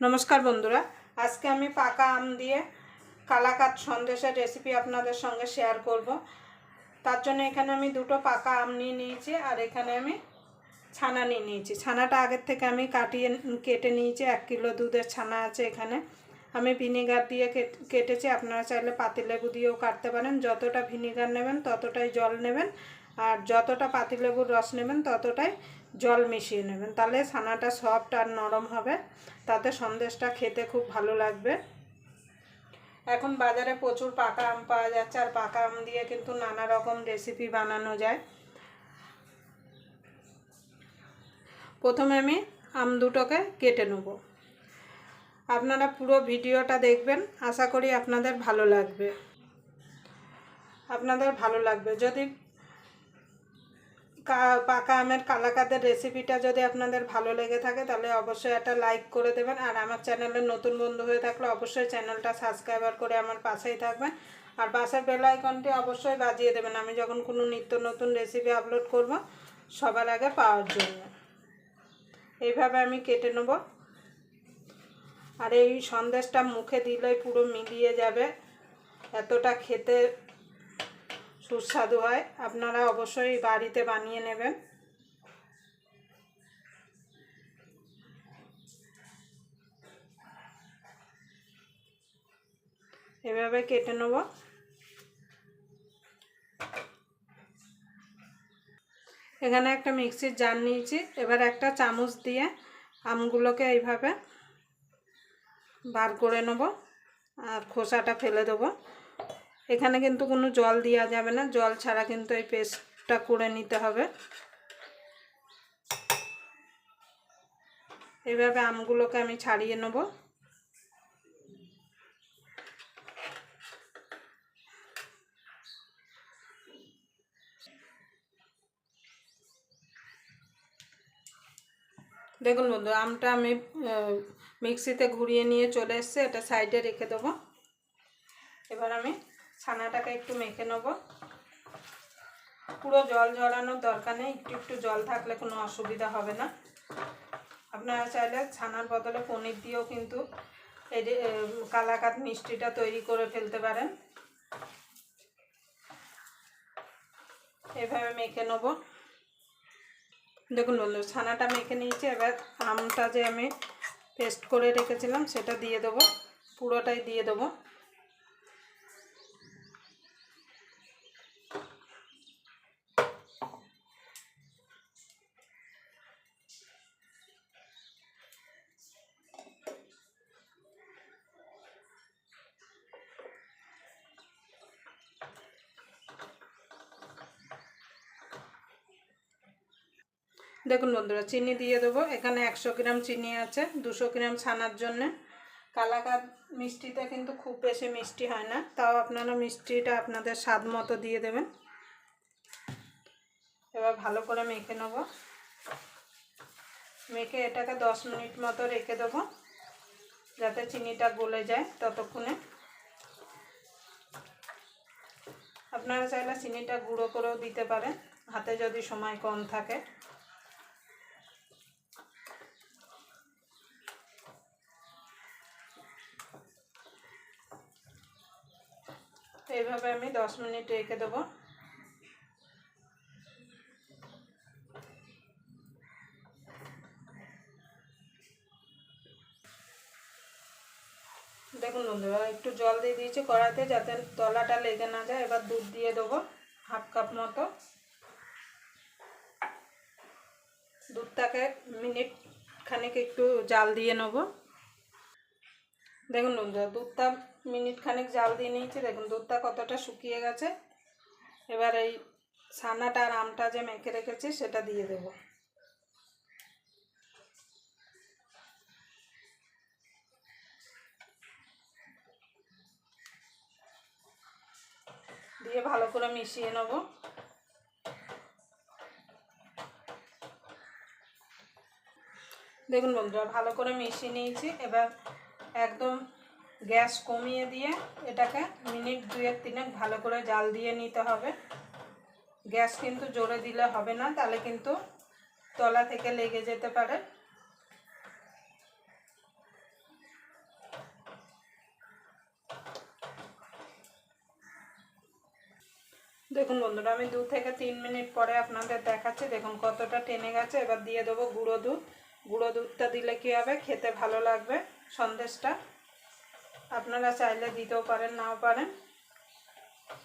নমস্কার বন্ধুরা, আজকে আমি পাকা আম দিয়ে কালাকাত সন্দেশের রেসিপি আপনাদের সঙ্গে শেয়ার করব। তার জন্য এখানে আমি দুটো পাকা আম নিয়ে নিয়েছি আর এখানে আমি ছানা নিয়ে নিয়েছি। ছানাটা আগের থেকে আমি কাটিয়ে কেটে নিয়েছি, এক কিলো দুধের ছানা আছে এখানে। আমি ভিনিগার দিয়ে কেট- কেটেছি, আপনারা চাইলে পাতিলেবু দিয়েও কাটতে পারেন। যতটা ভিনিগার নেবেন ততটাই জল নেবেন আর যতটা পাতিলেবুর রস নেবেন ততটাই জল মিশিয়ে নেবেন। তাহলে ছানাটা সফট আর নরম হবে। তাতে সন্দেশটা খেতে খুব ভালো লাগবে। এখন বাজারে প্রচুর পাকা আম পাওয়া যাচ্ছে আর পাকা আম দিয়ে কিন্তু নানা রকম রেসিপি বানানো যায়। প্রথমে আমি আম দুটোকে কেটে নেব। আপনারা পুরো ভিডিওটা দেখবেন। আশা করি আপনাদের ভালো লাগবে। আপনাদের ভালো লাগবে। যদি পাকা আমের কালাকাদের রেসিপিটা যদি আপনাদের ভালো লেগে থাকে, তাহলে অবশ্যই একটা লাইক করে দেবেন। আর আমার চ্যানেলের নতুন বন্ধু হয়ে থাকলে অবশ্যই চ্যানেলটা সাবস্ক্রাইবার করে আমার পাশেই থাকবেন। আর পাশের বেল আইকনটি অবশ্যই বাজিয়ে দেবেন। আমি যখন কোনো নিত্য নতুন রেসিপি আপলোড করব, সবার আগে পাওয়ার জন্য। এইভাবে আমি কেটে নেব। আর এই সন্দেশটা মুখে দিলেই পুরো মিলিয়ে যাবে। এতটা খেতে সুস্বাদু হয়। আপনারা অবশ্যই বাড়িতে বানিয়ে নেবেন। এভাবে কেটে নেব। এখানে একটা মিক্সির জার নিয়েছি। এবার একটা চামচ দিয়ে আমগুলোকে এইভাবে বার করে নেব। আর খোসাটা ফেলে দেবো। এখানে কিন্তু কোনো জল দেওয়া যাবে না। জল ছাড়া কিন্তু এই পেস্টটা করে নিতে হবে। এইভাবে আমগুলোকে আমি ছাড়িয়ে নেব। দেখুন বন্ধু, আমটা আমি মিক্সিতে ঘুরিয়ে নিয়ে চলে এসছে। এটা সাইডে রেখে দেবো। ছানাটাকে একটু মেখে নেব। পুরো জল ঝরানোর দরকার নেই, একটু একটু জল থাকলে কোনো অসুবিধা হবে না। আপনারা চাইলে ছানার বদলে পনির দিয়েও কিন্তু এই কালাকাত মিষ্টিটা তৈরি করে ফেলতে পারেন। এভাবে মেখে নেব। দেখুন বন্ধু ছানাটা মেখে নিয়েছি। এবার আমটা যে আমি পেস্ট করে রেখেছিলাম, সেটা দিয়ে দেবো। পুরোটাই দিয়ে দেবো। দেখুন বন্ধুরা, চিনি দিয়ে দেবো। এখানে একশো গ্রাম চিনি আছে, দুশো গ্রাম ছানার জন্যে। কালাকাদ মিষ্টিটা কিন্তু খুব বেশি মিষ্টি হয় না, তাও আপনারা মিষ্টিটা আপনাদের স্বাদ মতো দিয়ে দেবেন। এবার ভালো করে মেখে নেব। মেখে এটাকে দশ মিনিট মতো রেখে দেবো, যাতে চিনিটা গলে যায় ততক্ষণে। আপনারা চাইলে চিনিটা গুঁড়ো করেও দিতে পারেন, হাতে যদি সময় কম থাকে। এইভাবে আমি দশ মিনিট রেখে দেবো। দেখুন বন্ধুরা, একটু জল দিয়ে দিয়েছি কড়াতে যাতে তলাটা লেগে না যায়। এবার দুধ দিয়ে দেবো হাফ কাপ মতো। দুধটাকে মিনিট খানেক একটু জাল দিয়ে নেব। দেখুন বন্ধুরা, দুধটা মিনিট খানেক জাল দিয়ে নিয়েছি। দেখুন, দুধটা কতটা শুকিয়ে গেছে। এবার এই ছানাটা আর আমটা যে মেখে রেখেছি, সেটা দিয়ে দেবো। দিয়ে ভালো করে মিশিয়ে নেব। দেখুন বন্ধুরা, ভালো করে মিশিয়ে নিয়েছি। এবার একদম গ্যাস কমিয়ে দিয়ে এটাকে মিনিট দুয়েক, তিনেক ভালো করে জাল দিয়ে নিতে হবে। গ্যাস কিন্তু জোরে দিলে হবে না, তাহলে কিন্তু তলা থেকে লেগে যেতে পারে। দেখুন বন্ধুরা, আমি দু থেকে তিন মিনিট পরে আপনাদের দেখাচ্ছি। দেখুন কতটা টেনে গেছে। এবার দিয়ে দেবো গুঁড়ো দুধ। গুঁড়ো দুধটা দিলে কী হবে? খেতে ভালো লাগবে। সন্দেশটা। আপনারা চাইলে দিতেও পারেন, নাও পারেন।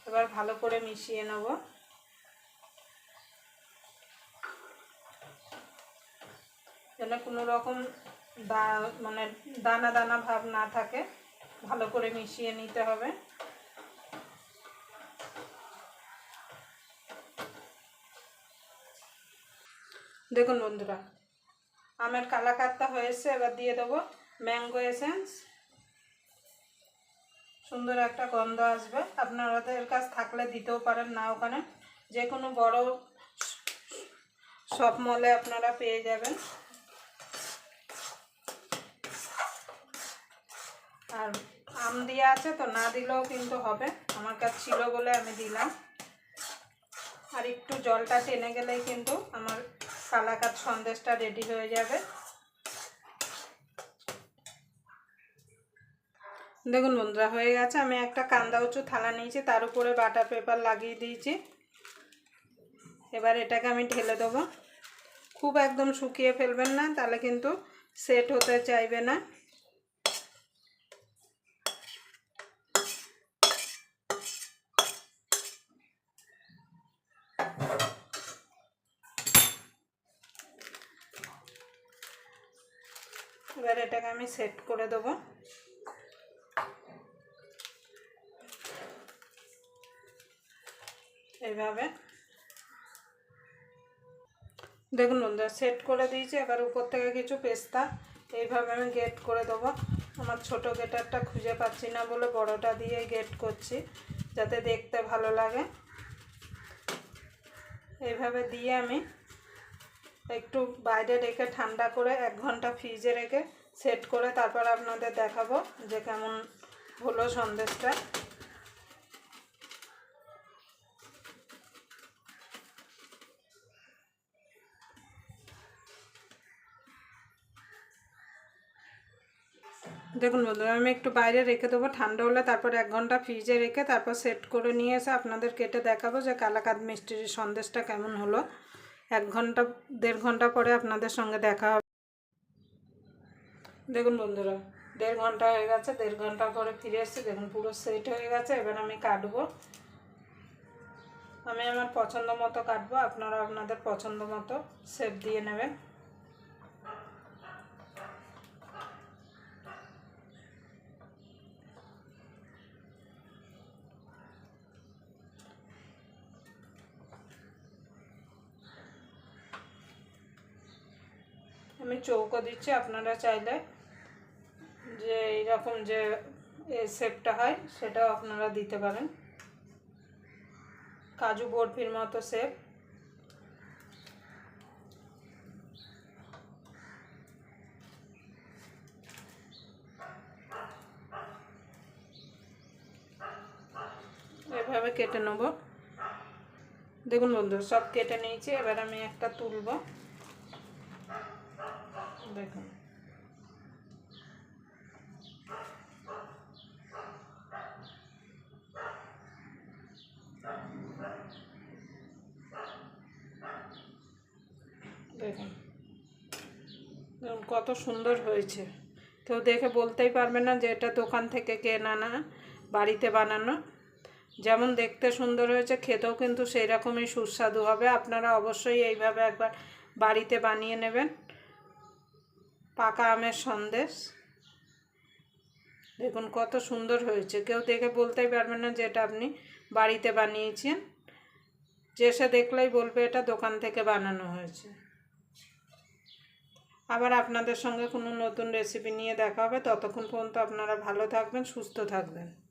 এবার ভালো করে মিশিয়ে নেব। যেন কোনো রকম দা মানে দানা দানা ভাব না থাকে, ভালো করে মিশিয়ে নিতে হবে। দেখুন বন্ধুরা, আমের কালাকাত্তা হয়েছে, এবার দিয়ে দেবো। Mango essence. সুন্দর একটা গন্ধ আসবে। আপনাদের কাছ থাকলে দিতেও পারেন না ওখানে। যে কোনো বড় শপ মলে আপনারা পেয়ে যাবেন। আর আম দিয়ে আছে তো, না দিলেও কিন্তু হবে। আমার কাছে ছিল বলে আমি দিলাম। আর একটু জলটা টেনে গেলেই কিন্তু আমার কালাকাত সন্দেশটা রেডি হয়ে যাবে। দেখুন বন্ধুরা, হয়ে গেছে। আমি একটা কান্দা উঁচু থালা নিয়েছি, তার উপরে বাটার পেপার লাগিয়ে দিয়েছি। এবার এটাকে আমি ঢেলে দেবো। খুব একদম শুকিয়ে ফেলবেন না, তাহলে কিন্তু সেট হতে চাইবে না। এবার এটাকে আমি সেট করে দেবো। এইভাবে। দেখুন বন্ধুরা সেট করে দিয়েছি, এবার উপর থেকে কিছু পেস্তা। এইভাবে আমি গেট করে দেবো। আমার ছোট গেটারটা খুঁজে পাচ্ছি না বলে বড়টা দিয়ে গেট করছি, যাতে দেখতে ভালো লাগে। এইভাবে দিয়ে আমি একটু বাইরে রেখে ঠান্ডা করে এক ঘণ্টা ফ্রিজে রেখে সেট করে তারপর আপনাদের দেখাবো যে কেমন হলো সন্দেশটা। দেখুন বন্ধুরা, আমি একটু বাইরে রেখে দেবো, ঠান্ডা হলে তারপর এক ঘণ্টা ফ্রিজে রেখে তারপর সেট করে নিয়ে এসে আপনাদের কেটে দেখাবো যে কালাকাদ মিষ্টির সন্দেশটা কেমন হলো। এক ঘণ্টা, দেড় ঘণ্টা পরে আপনাদের সঙ্গে দেখা হবে। দেখুন বন্ধুরা, দেড় ঘণ্টা হয়ে গেছে, দেড় ঘণ্টা পরে ফিরে এসেছি, দেখুন পুরো সেট হয়ে গেছে, এবার আমি কাটবো। আমি আমার পছন্দ মতো কাটবো, আপনারা আপনাদের পছন্দ মতো শেপ দিয়ে নেবেন। আমি চৌকো দিচ্ছি, আপনারা চাইলে যে এইরকম যে শেপটা হয়, সেটাও আপনারা দিতে পারেন। কাজু বরফির মতো শেপ। এভাবে কেটে নেব। দেখুন বন্ধু সব কেটে নিয়েছি, এবার আমি একটা তুলব। দেখুন। দেখুন। কত সুন্দর হয়েছে। কেউ দেখে বলতেই পারবে না যে এটা দোকান থেকে কেনা না, বাড়িতে বানানো। যেমন দেখতে সুন্দর হয়েছে, খেতেও কিন্তু সেই রকমই সুস্বাদু হবে। আপনারা অবশ্যই এইভাবে একবার বাড়িতে বানিয়ে নেবেন। পাকা আমের সন্দেশ। দেখুন কত সুন্দর হয়েছে। কেউ দেখে বলতেই পারবেন না যেটা আপনি বাড়িতে বানিয়েছেন। যে সে দেখলেই বলবে এটা দোকান থেকে বানানো হয়েছে। আবার আপনাদের সঙ্গে কোনো নতুন রেসিপি নিয়ে দেখা হবে। ততক্ষণ পর্যন্ত আপনারা ভালো থাকবেন, সুস্থ থাকবেন।